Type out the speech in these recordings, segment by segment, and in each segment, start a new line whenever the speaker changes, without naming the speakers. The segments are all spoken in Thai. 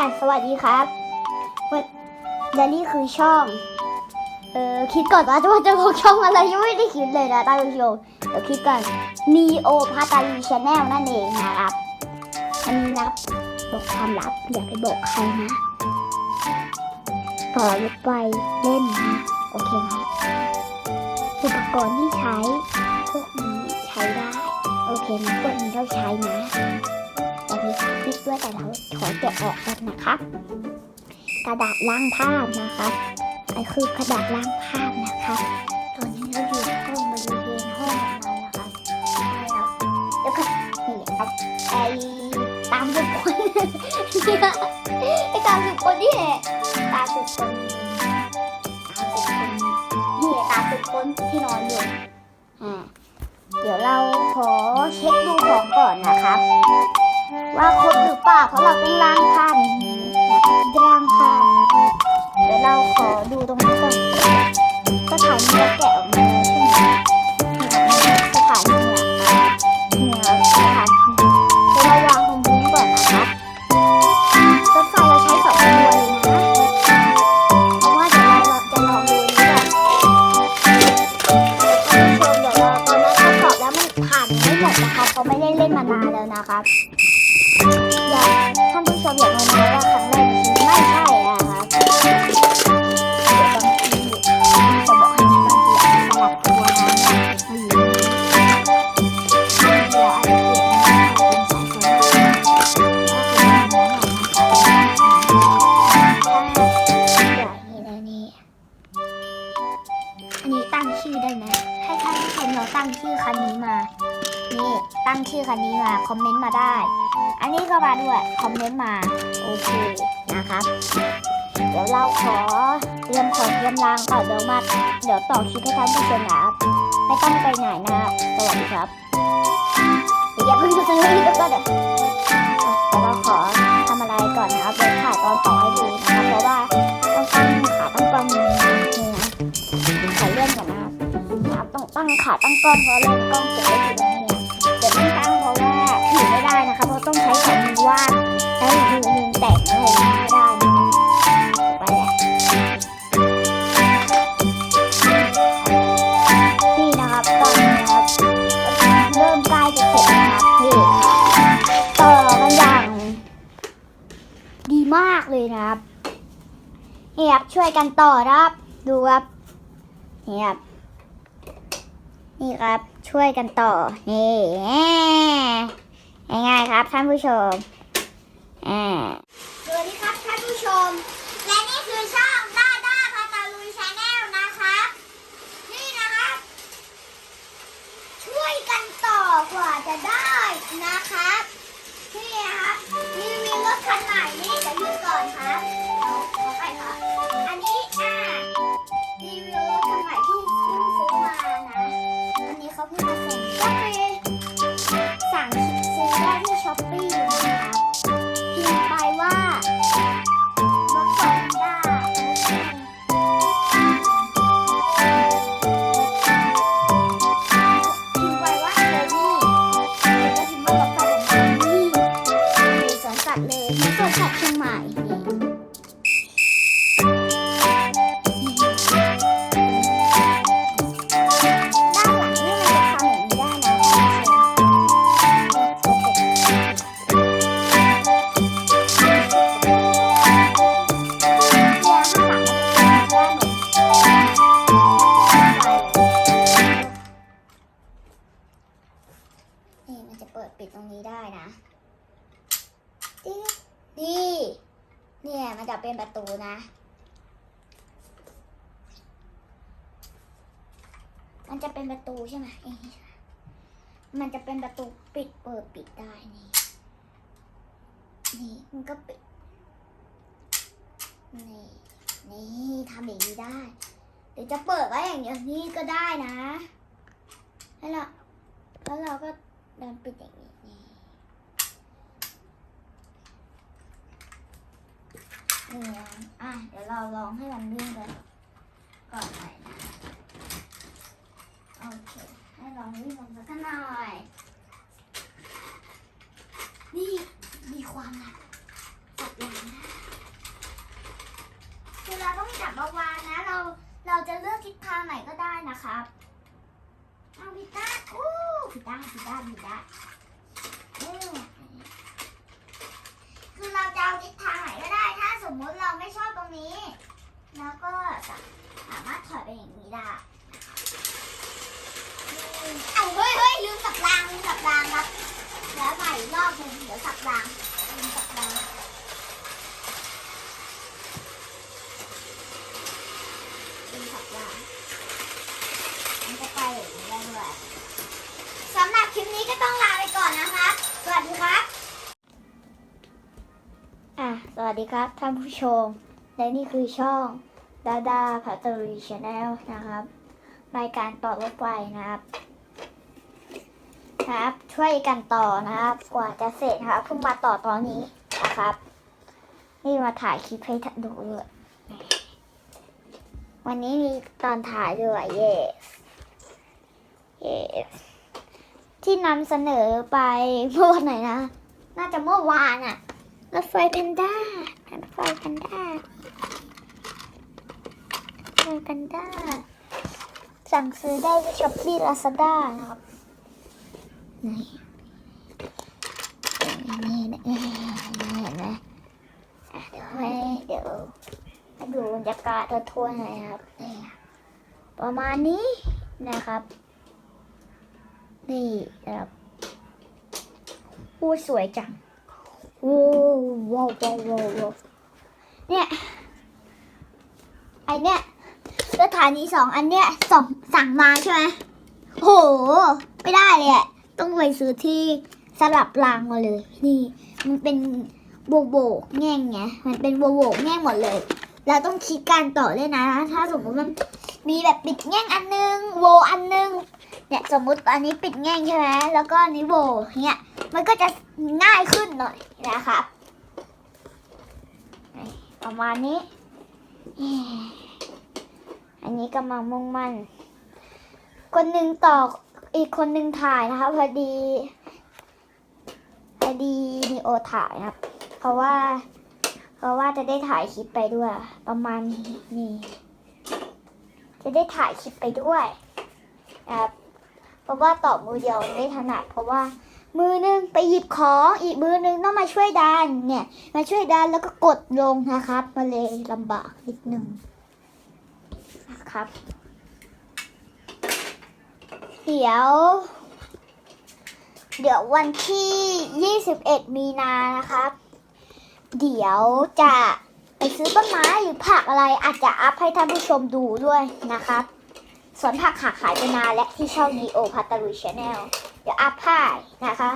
อะสวัสดีครับและนี่คือช่อง เออคิดก่อนว่าจะว่าจะบอกช่องอะไรยังไม่ได้คิดเลยนะท่านผู้ชมเดี๋ยวคิดก่อน Neo พัตาลีชาแนลนั่นเองนะครับอันนี้นะบบอกความลับอย่าไปบอกใครนะต่อรถไฟเล่นนะโอเคไหมอุปกรณ์ที่ใช้พวกนี้ใช้ได้ โอเคนะพวกนี้เราใช้นะ แต่มีคิดด้วยแต่เราขอแกะออกกันนะครับกระดาษล้างภาพนะครับไอคือกระดาษล้างภาพนะครับตอนนี้เราอยู่ห้องบริเวณห้องของเรานะครับแล้วแล้วก็นี่ครับไอตามสุดคนไอตามสุดคนนี่แหละตามสุดคนตามสุดคนนี่ตามสุดคนที่นอนอยู่อ่าเดี๋ยวเราขอเช็คดูของก่อนนะครับ ว่าครบหรือเปล่าเพราะเราต้องล้างผ้านี้ล้างผ้าเดี๋ยวเราขอดูตรงนี้ก่อนสถานีเราแกะออกมาใช่ไหมสถานีอะเนี่ยสถานีเดี๋ยวเราวางตรงนี้ก่อนนะครับรถไฟเราใช้สองตัวเลยนะเพราะว่าเดี๋ยวเราจะลองดูนี้ก่อนท่านผู้ชมเดี๋ยวราตอนนั้นทดสอบแล้วมันผ่านไม่หมดนะครับเพราะไม่ได้เล่นมานานแล้วนะครับ อยากท่านผู้ชมอยากรู้ไหมว่าครั้งแรกในชีวิตไม่ใช่อะครับเดี๋ยวบางทีจะบอกให้บางทีสลับตัวนะไม่รู้เดี๋ยวอาจจะเปลี่ยนเป็นสองคนอันนี้ตั้งชื่อได้ไหมให้ท่านผู้ชมเราตั้งชื่อคันนี้มา นี่ ตั้งชื่อคันนี้มา คอมเมนต์มาได้ นนี้ก็มาด้วย คอมเมนต์มา โอเคนะครับ เดี๋ยวเราขอเตรียมของเตรียมรางก่อนเดี๋ยวมา เดี๋ยวต่อคลิปให้ท่านผู้ชมนะครับไม่ต้องไปไหนนะครับสวัสดีครับเดี๋ยวอย่าเพิ่งจะซื้อนี่ก็เดี๋ยวเดี๋ยวเราขอทำอะไรก่อนนะครับเดี๋ยวถ่ายตอนต่อให้ดูนะครับเพราะว่าต้องตั้งขาตั้งกล้องนี่นะขอเลื่อนก่อนนะครับต้องตั้งขาตั้งกล้องเพราะเล่นกล้องเก็บไว้อยู่ตรงนี้ ต้องใช้สองมือวาดแล้วอีกมือหนึงแตะอะไรไม่ได้ไปแหล้วนี่นะครับตอนนี้นะครับเริ่มใกล้จะเสร็จแล้วนะครับนี่ต่อกันอย่างดีมากเลยนะครับนี่ครับช่วยกันต่อครับดูครับนี่ครับนี่ครับช่วยกันต่อนี่ ง่ายๆครับท่านผู้ชมอ่าสวัสดีครับท่านผู้ชม และนี่คือช่องด้าด้าพาตาลุยชาแนลนะครับนี่นะครับ ช่วยกันต่อกว่าจะได้นะครับนี่ครับนี่มีรถคันใหม่นี่เดี๋ยวหยุดก่อนครับเอาเอาไปครับอันนี้อ่ารีวิวรถคันใหม่ที่เพิ่งซื้อมานะอันนี้เขาเพิ่งมาส่งก็ไปสั่ง ซื้ นี่มันจะเปิดปิดตรงนี้ได้นะติ๊ดนี่เนี่ยมันจะเป็นประตูนะ มันจะเป็นประตูใช่ไหมมันจะเป็นประตูปิดเปิดปิดได้นี่ นี่มันก็ปิด นี่ นี่ทำอย่างนี้ได้ หรือจะเปิดไว้อย่างเดียวนี่ก็ได้นะ แล้วเราแล้วเราก็ มันเป็นอย่างนี้นี่อะ เดี๋ยวเราลองให้มันวิ่กันก่อนหน่อยนะ โอเค ให้ลองวิ่งลงสักหน่อย นี่มีความหนักจับแรงนะคือเราต้องจับเบาวานะ เรา เราจะเลือกทิศทา
งไหนก็ได้นะครับเอาพิต้าอู้ ผิดด้านผิดด้านผิดด้านคือเราจะเอาทิศทางไหนก็ได้ ถ้าสมมุติเราไม่ชอบตรงนี้ แล้วก็จะสามารถถอยไปอย่างนี้ได้เอาเฮ้ยเฮ้ยลืมสับรางลืมสับรางครับ แล้วใหม่รอบหนึงเดี๋ยวสับรางลืมสับรางลืมสับรางมันจะไปอย่างนี้ได้ด้วย สำหรับคลิปนี้ก็ต้องลาไปก่อนนะครับสวัสดีครับ
อะ สวัสดีครับท่านผู้ชม และนี่คือช่องดาดาพัตรีชาแนลนะครับรายการต่อรถไฟนะครับ ครับ ช่วยกันต่อนะครับ กว่าจะเสร็จครับเพิ่งมาต่อตอนนี้นะครับ นี่มาถ่ายคลิปให้ท่านดูด้วยวันนี้มีตอนถ่ายด้วย yes yes ที่นำเสนอไปเมื่อวันไหนนะ น่าจะเมื่อวานอะรถไฟแพนด้ารถไฟแพนด้ารถไฟแพนด้า สั่งซื้อได้ที่ช้อปปี้ลาซาด้านะครับนี่นี่นี่นี่เห็นไหมอะเดี๋ยวให้เดี๋ยวดูบรรยากาศทั่วๆหน่อยครับ ประมาณนี้นะครับ นี่นะครับพูดสวยจังว้าวว้าวว้าวว้าวววเนี่ยไอเนี่ยสถานีสองอันเนี้ยสองสั่งมาใช่ไหมโห ไม่ได้เลยต้องไปซื้อที่สลับรางมาเลย นี่ มันเป็นโบโบแง่งไงมันเป็นโบโบแง่งหมดเลยเราต้องคิดการต่อด้วยนะ ถ้าสมมติมันมีแบบปิดแง่งอันนึง โวอันนึง เนี่ยสมมุติอันนี้ปิดแง่งใช่ไหมแล้วก็นนี้โวเนี่ยมันก็จะง่ายขึ้นหน่อยนะครับประมาณนี้ อันนี้กำลังมุ่งมั่น คนหนึ่งต่ออีกคนหนึ่งถ่ายนะคะพอดีพอดีนีโอถ่ายนะครับ เพราะว่า เพราะว่าจะได้ถ่ายคลิปไปด้วย ประมาณนี้ จะได้ถ่ายคลิปไปด้วยนะครับ เพราะว่าต่อมือเดียวไม่ถนัดเพราะว่า มือหนึงไปหยิบของอีกมือหนึงต้องมาช่วยดันเนี่ย มาช่วยดันแล้วก็กดลงนะครับมาเลยลำบากนิดนึงนะครับ เดี๋ยว เดี๋ยววันที่ 21 มีนานะครับ เดี๋ยวจะไปซื้อต้นไม้หรือผักอะไรอาจจะอัพให้ท่านผู้ชมดูด้วยนะครับ สวนผักขาขายไปนานและที่ช่องดีโอพัตรุชแนลเดี๋ยวอัพให้นะคะ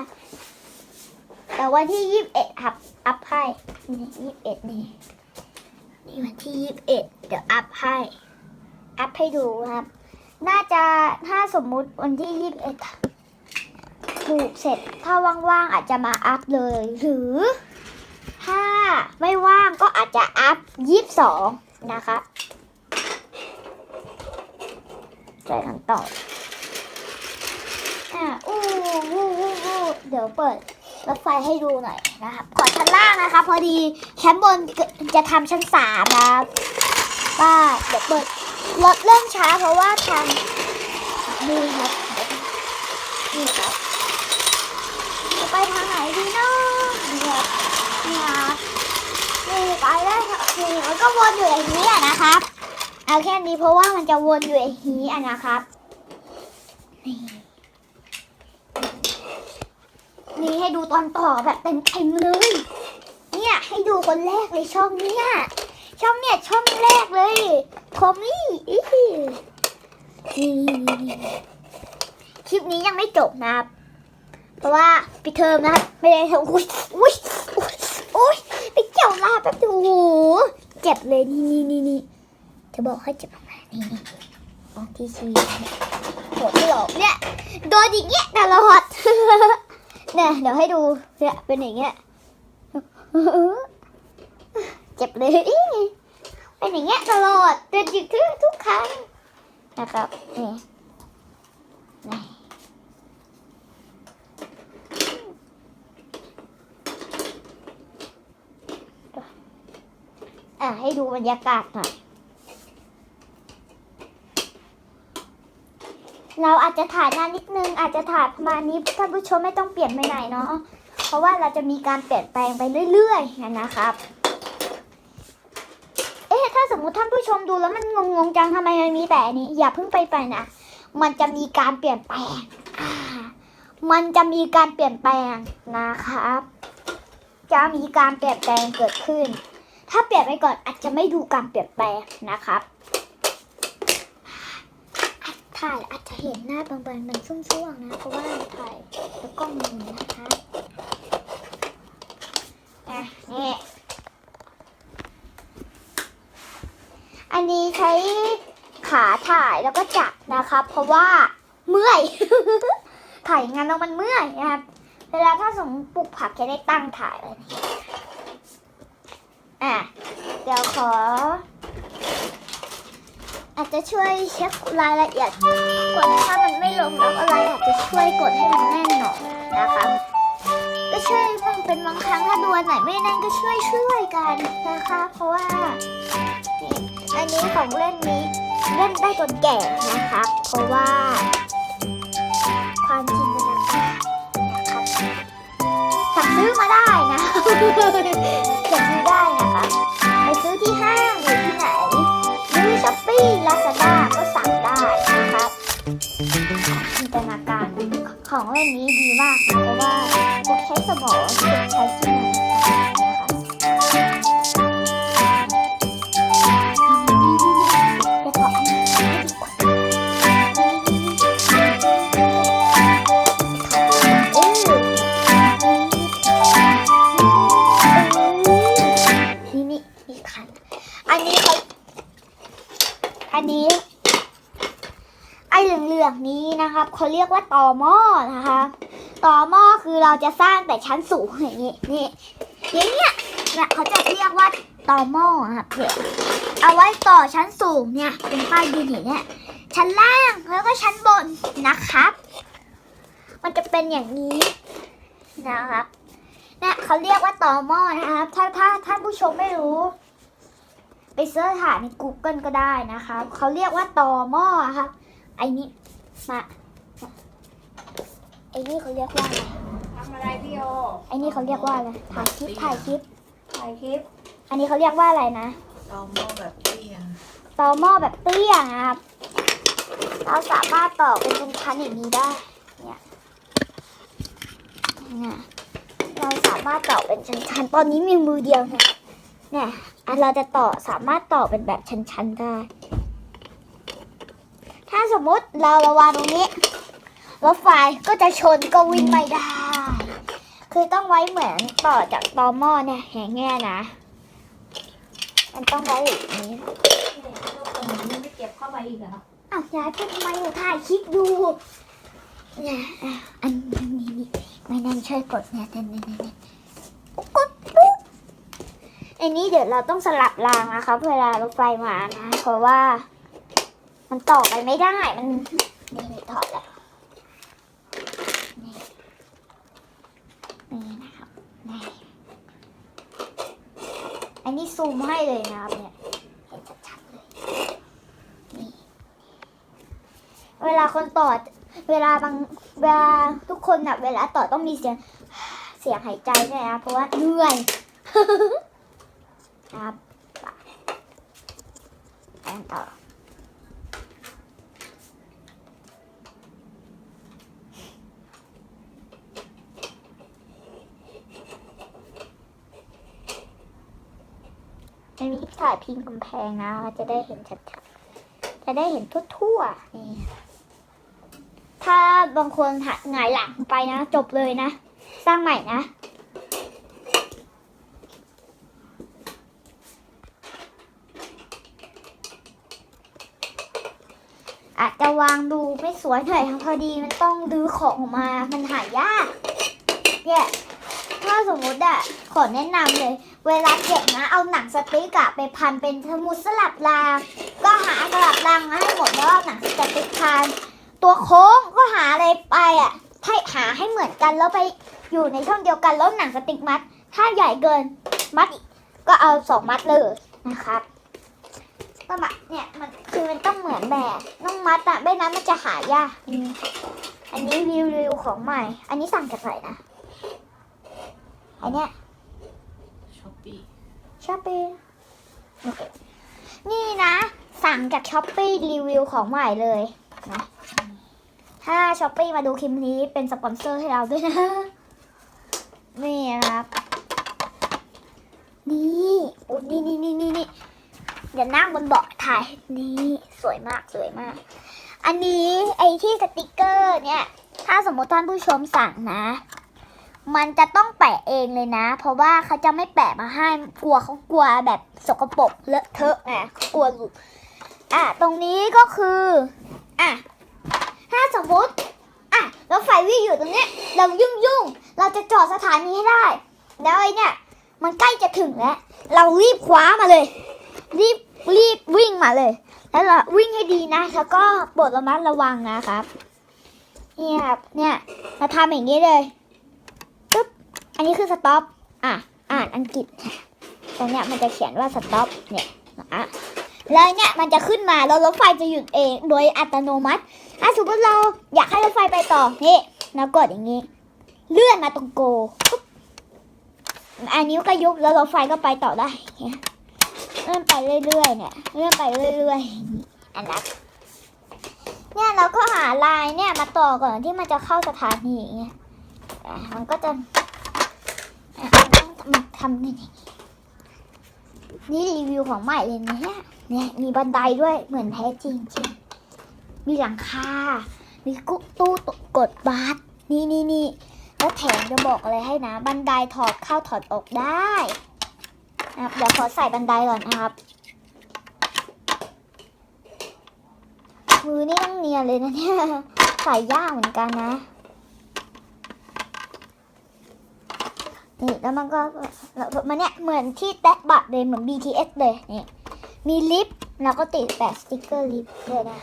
แต่วันที่ยี่สิบเอ็ดครับอัพให้นี่ยี่สิบเอ็ดนี่นี่วันที่ยี่สิบเอ็ดเดี๋ยวอัพให้อัพให้ดูครับ น่าจะถ้าสมมุติวันที่ยี่สิบเอ็ดปลูกเสร็จถ้าว่างๆอาจจะมาอัพเลย หรือ ถ้าไม่ว่างก็อาจจะอัพยี่สิบสองนะคะ ใจกันต่ออะอู้วู้วู้วู้เดี๋ยวเปิดรถไฟให้ดูหน่อยนะครับขอชั้นล่างนะคะ พอดีชั้นบนจะทำชั้นสามนะครับว่าเดี๋ยวเปิดรถเริ่มช้าเพราะว่าทางนี่ครับนี่ครับจะไปทางไหนดีเนาะนี่ครับนี่ครับนี่ไปได้ครับนี่มันก็วนอยู่อย่างนี้อะนะครับ เอาแค่นี้เพราะว่ามันจะวนอยู่ไอย่างนี้อะนะครับ นี่ให้ดูตอนต่อแบบเต็มๆเลย เนี่ยให้ดูคนแรกเลยช่องเนี้ยช่องเนี่ยช่องแรกเลยคอมมี่อีคลิปนี้ยังไม่จบนะครับ เพราะว่าปิดเทอมนะครับ ไม่ได้ทำอุ้ยอุ้ยอุ้ยอุ้ยไปเกี่ยวลาแป๊บเดียวโอ้โหเจ็บเลยนี่นี่นี่ จะบอกให้เจ็บตรงไหนนี่นี่ตรงที่ชีโหดไม่หลอกเนี่ยโดนอย่างเงี้ยตลอดเนี่ยเดี๋ยวให้ดูเนี่ยเป็นอย่างเงี้ยเจ็บเลยเป็นอย่างเงี้ยตลอดเตือนอยู่ทุกทุกครั้งนะครับนี่นี่อะให้ดูบรรยากาศหน่อย เราอาจจะถ่ายนานนิดนึง อาจจะถ่ายประมาณนี้ท่านผู้ชมไม่ต้องเปลี่ยนไปไหนเนาะเพราะว่าเราจะมีการเปลี่ยนแปลงไปเรื่อยๆนะครับ เอ๊ะถ้าสมมุติท่านผู้ชมดูแล้วมันงงๆจังทำไมมันมีแต่อันนี้ อย่าเพิ่งไปไปนะมันจะมีการเปลี่ยนแปลง มันจะมีการเปลี่ยนแปลงนะครับ จะมีการเปลี่ยนแปลงเกิดขึ้น ถ้าเปลี่ยนไปก่อนอาจจะไม่ดูการเปลี่ยนแปลงนะครับ ถ่ายอาจจะเห็นหน้าบางๆเป็นช่วงๆนะ เพราะว่าถ่ายแล้วกล้องมันนะคะอะนี่อันนี้ใช้ขาถ่ายแล้วก็จับนะครับเพราะว่าเมื่อย ถ่ายงานแล้วมันเมื่อยนะครับเวลาถ้าสมปลูกผักจะได้ตั้งถ่ายเลยอะเดี๋ยวขอ อาจจะช่วยเช็ครายละเอียดกดถ้ามันไม่ลงล็อกอะไรอาจจะช่วยกดให้มันแน่นหน่อยนะคะ ก็ช่วยบางเป็นบางครั้งถ้าดูอันไหนไม่แน่นก็ช่วยช่วยกันนะคะ เพราะว่าอันนี้ของเล่นนี้เล่นได้จนแก่นะครับเพราะว่า ความจินตนาการนะครับสั่งซื้อมาได้นะ ปปี้ลาซาด้ก็สั่งได้นะครับจินตนาการของเล่นนี้ดีมากเพราะว่าพวกใช้สมองพวกใช้จินตนาการ เขาเรียกว่าต่อหม้อนะคะต่อหม้อคือเราจะสร้างแต่ชั้นสูงอย่างนี้นี่อย่างเงี้ยเนี่ยเขาจะเรียกว่าต่อหม้อครับเนี่ยเอาไว้ต่อชั้นสูงเนี่ยเป็นใต้ดินอย่างเงี้ยชั้นล่างแล้วก็ชั้นบนนะครับ มันจะเป็นอย่างนี้นะครับเนี่ยเขาเรียกว่าต่อหม้อนะครับถ้าถ้าท่านผู้ชมไม่รู้ไปเสิร์ชหาใน Google ก็ได้นะคะเขาเรียกว่าต่อหม้อครับไอ้นี่มา ไอ้นี่เขาเรียกว่าอะไร
ทำอะไรพี่โอ
ไอ้นี่เขาเรียกว่าอะไรถ่ายคลิปถ่ายคลิป
ถ่ายคลิป
อันนี้เขาเรียกว่าอะไรนะ
ตอหม้อแบบเตี้ย
ตอหม้อแบบเตี้ยนะครับ เราสามารถต่อเป็นชั้นๆอย่างนี้ได้ เนี่ยเนี่ยเราสามารถต่อเป็นชั้นๆ ตอนนี้มีมือเดียวนะเนี่ยอันเราจะต่อสามารถต่อเป็นแบบชั้นๆได้ ถ้าสมมุติเราระวางตรงนี้ รถไฟก็จะชนก็วิ่งไม่ได้ คือต้องไว้เหมือนต่อจากตอหม้อเนี่ยแหงแง่นะ มันต้องไว้อย่างนี้
ไม่เก็บเข้าไปอีกเหรอ
อ้าวยายพูดทำไมหนูถ่ายคลิปดูเนี่ยอันนี้นี่ไม่นั่นช่วยกดเนี่ยเนี่ยเนี่ยเนี่กดปุ๊บอันนี้เดี๋ยวเราต้องสลับรางนะครับเวลารถไฟมานะ เพราะว่า มันต่อไปไม่ได้มันนี่นี่ถอดแล้วนี่นี่นะครับนี่อั นี่ซูมให้เลยนะครับเนี่ยเห็นชัดๆเลยเวลาคนต่อเวลาบางเวลาทุกคนอะเวลาต่อต้องมีเสียงเสียงหายใจด้วยนะเพราะว่าเหนื่อยครับไปต่อันมีถ่ายพิงกำแพงนะเราจะได้เห็นชัดๆจะได้เห็นทั่วๆนี่ถ้าบางคนหักหงายหลังไปนะ จบเลยนะ สร้างใหม่นะ อาจจะวางดูไม่สวยเท่าไหร่พอดีมันต้องดื้อของออกมา มันหายากเนี่ยาสมมุติอะขอแนะนำเลย เวลาเก็บนะ เอาหนังสติ๊กอะไปพันเป็นสมุดสลับราง ก็หาสลับรางมาให้หมดแล้วเอาหนังสติ๊กพัน ตัวโค้งก็หาอะไรไปอะให้หาให้เหมือนกันแล้วไปอยู่ในช่องเดียวกันแล้วหนังสติ๊กมัด ถ้าใหญ่เกินมัดก็เอาสองมัดเลยนะครับก็มาเนี่ยมันคือมันต้องเหมือนแบบต้องมัดอะไม่นั้นมันจะหายากอืมอันนี้วิววิวของใหม่ อันนี้สั่งจากไหนนะ อันเนี้ย
ช้อปปี้
ช้อปปี้นี่นะ สั่งจากช้อปปี้รีวิวของใหม่เลยนะถ้าช้อปปี้มาดูคลิปนี้เป็นสปอนเซอร์ให้เราด้วยนะ นี่นะครับ นี่โอ้นี่นี่นี่นี่นี่เดี๋ยวนั่งบนเบาะถ่าย นี่สวยมากสวยมาก อันนี้ไอ้ที่สติกเกอร์เนี่ย ถ้าสมมติท่านผู้ชมสั่งนะ มันจะต้องแปะเองเลยนะ เพราะว่าเขาจะไม่แปะมาให้กลัวเขากลัวแบบสกปรกเลอะเทอะไงเขากลัวหลุดอะตรงนี้ก็คืออะถ้าสมมติอะรถไฟวิ่งอยู่ตรงเนี้ยเรายุ่งยุ่งเราจะจอดสถานีให้ได้ แล้วไอ้เนี่ย มันใกล้จะถึงแล้ว เรารีบคว้ามาเลย รีบรีบวิ่งมาเลย แล้วเราวิ่งให้ดีนะแล้วก็โปรดระมัดระวังนะครับเนี่ยเนี่ยเราทำอย่างนี้เลย อันนี้คือสต็อปอะอ่านอังกฤษแต่เนี่ยมันจะเขียนว่าสต็อปเนี่ยอะแล้วเนี่ยมันจะขึ้นมาแล้วรถไฟจะหยุดเองโดยอัตโนมัติถ้าสมมติเราอยากให้รถไฟไปต่อนี่เรากดอย่างนี้ เลื่อนมาตรงโกอันนี้ก็ยุบแล้วรถไฟก็ไปต่อได้เลื่อนไปเรื่อยๆเนี่ยเลื่อนไปเรื่อยๆอันนั้นเนี่ยเราก็หาลายเนี่ยมาต่อก่อนที่มันจะเข้าสถานีอย่างเงี้ยมันก็จะ ต้องทำนี่นี่รีวิวของใหม่เลยนะเนี่ยเนี่ยมีบันไดด้วยเหมือนแท้จริงจริงมีหลังคา มีกุ๊กตู้กดบาร์นี่นี่นี่แล้วแถมจะบอกอะไรให้นะ บันไดถอดเข้าถอดออกได้นะครับเดี๋ยวขอใส่บันไดก่อนนะครับ มือนี่ต้องเนียนเลยนะเนี่ย ใส่ยากเหมือนกันนะ นี่แล้วมันก็มันเนี่ยเหมือนที่แตะบัตรเลยเหมือน BTS เลยนี่มีลิฟต์แล้วก็ติดแปะสติกเกอร์ลิฟต์ด้วยนะ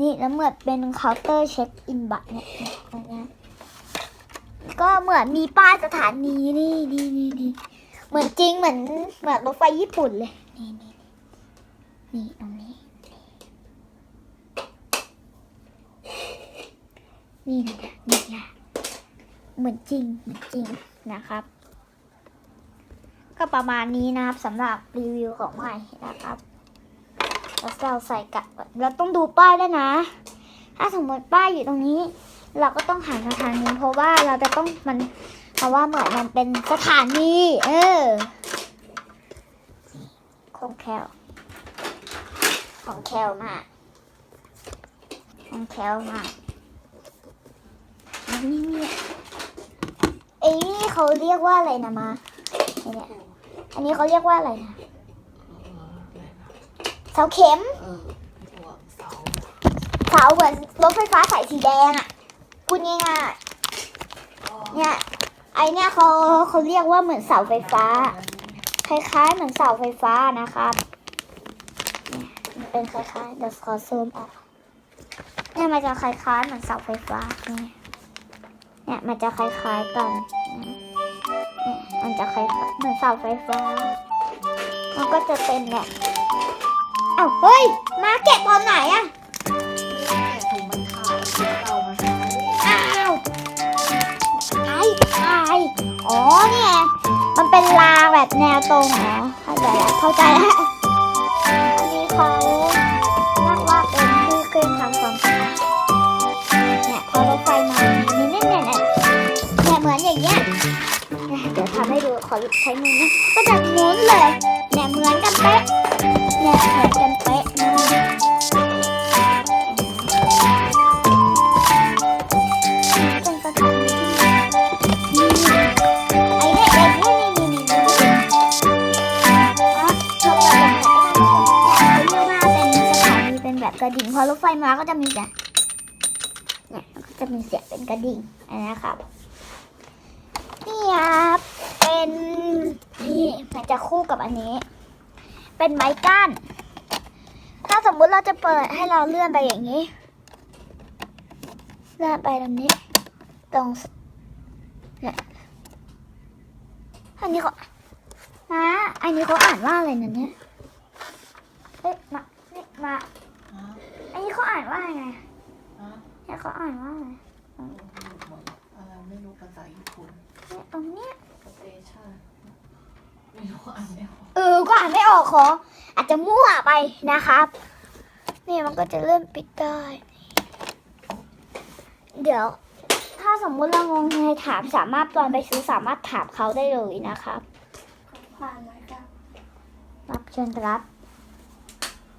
นี่แล้วเหมือนเป็นเคาน์เตอร์เช็คอินบัตรเนี่ยนเนี้ก็เหมือนมีป้ายสถานีนี่นี่นี่นี่เหมือนจริงเหมือนเหมือนรถไฟญี่ปุ่นเลยนี่นี่นี่ตรงนี้นี่นะนี่นะเหมือนจริงเหมือนจริง นะครับ ก็ประมาณนี้นะครับสำหรับรีวิวของใหม่นะครับแล้วเราใส่กะเราต้องดูป้ายด้วยนะ ถ้าสมมติป้ายอยู่ตรงนี้ เราก็ต้องหาสถานีเพราะว่าเราจะต้องมันเพราะว่าเหมือนมันเป็นสถานีเออของแคลของแคลมากของแคลมากนี่นี่ไอ้นี่ เขาเรียกว่าอะไรนะมาเนี่ยอันนี้เขาเรียกว่าอะไรนะ
เสา
เข็ม
เสา
เหมือนรถไฟฟ้าสายสีแดงอะพูดง่ายๆเนี่ยไอเนี่ยเขาเขาเรียกว่าเหมือนเสาไฟฟ้า คล้ายๆ เหมือนเสาไฟฟ้านะครับเนี่ยเป็นคล้ายๆเดี๋ยวขอซูมออกเนี่ยมันจะคล้ายๆเหมือนเสาไฟฟ้าเนี่ยเนี่ยมันจะคล้ายๆกัน มันจะคล้ายๆเหมือนเสาไฟฟ้า มันก็จะเป็นเนี่ยเอ้าเฮ้ย มาเก็บตอนไหนอะ
แต่ถุงมันขาดเรามาใช้
อ้าวไอ้ไอ้อ๋อเนี่ยมันเป็นรางแบบแนวตรงเหรอเข้าใจแล้วเข้าใจแล้วอันนี้เขา ให้ดูขอใช้มือนะก็จะหมุนเลยเนี่ยเหมือนกันเป๊ะเนี่ยเหมือนกันเป๊ะนะเป็นสถานที่นี่ไอ้เนี่ยไอ้เนี่นี่นี่นี่นี่อะเขาแบบแบบเขาเรียกว่าเป็นสถานีเป็นแบบกระดิ่งพอรถไฟมาก็จะมีแต่เนี่ยก็จะมีเสียงเป็นกระดิ่งอันนะครับนี่ครับ เป็นนี่มันจะคู่กับอันนี้ เป็นไม้กั้นถ้าสมมุติเราจะเปิดให้เราเลื่อนไปอย่างนี้ เลื่อนไปตรงนี้ ตรงเนี่ยอันนี้เขาฮะอันนี้เขาอ่านว่าอะไรนะเนี่ยเอ้ยมานี่มา
ฮะ
อันนี้เขาอ่านว่าไง
ฮะ
เนี่ยเขาอ่านว่าอะไร
อะไรไม่รู้ภาษาญี่ปุ่น
เนี่ยตรงเนี้ย
สเตชัน ไม่รู้อ่านไม่ออก
เออก็อ่านไม่ออกขอ อาจจะมั่วไปนะครับ นี่มันก็จะเริ่มปิดได้เดี๋ยว ถ้าสมมุติเรางงใครถามสามารถตอนไปซื้อสามารถถามเขาได้เลยนะครับ
ผ่านไหมครับ
รับเชิญครับ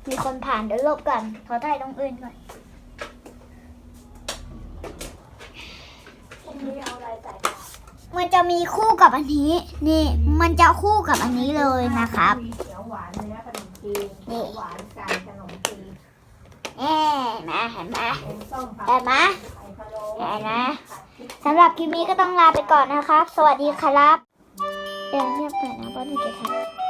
มีคนผ่านเดี๋ยวลบกันขอถ่ายตรงอื่นก่อน
อั
มันจะมีคู่กับอันนี้ นี่ มันจะคู่กับอันนี้เลยนะครับ
มีเขียวหวานเนื้อขนมจีน
นี่
เขียวหวานไก่ขนมจีน
เอ๊ะมาเห็นไหม
เป็นส้มผัด
เห็นไหม
ไข่พะโล้
เห็นไหม
ผัดพริก
สำหรับคลิปนี้ก็ต้องลาไปก่อนนะครับ สวัสดีครับเดี๋ยวเงียบไปนะเพราะหนูจะทำ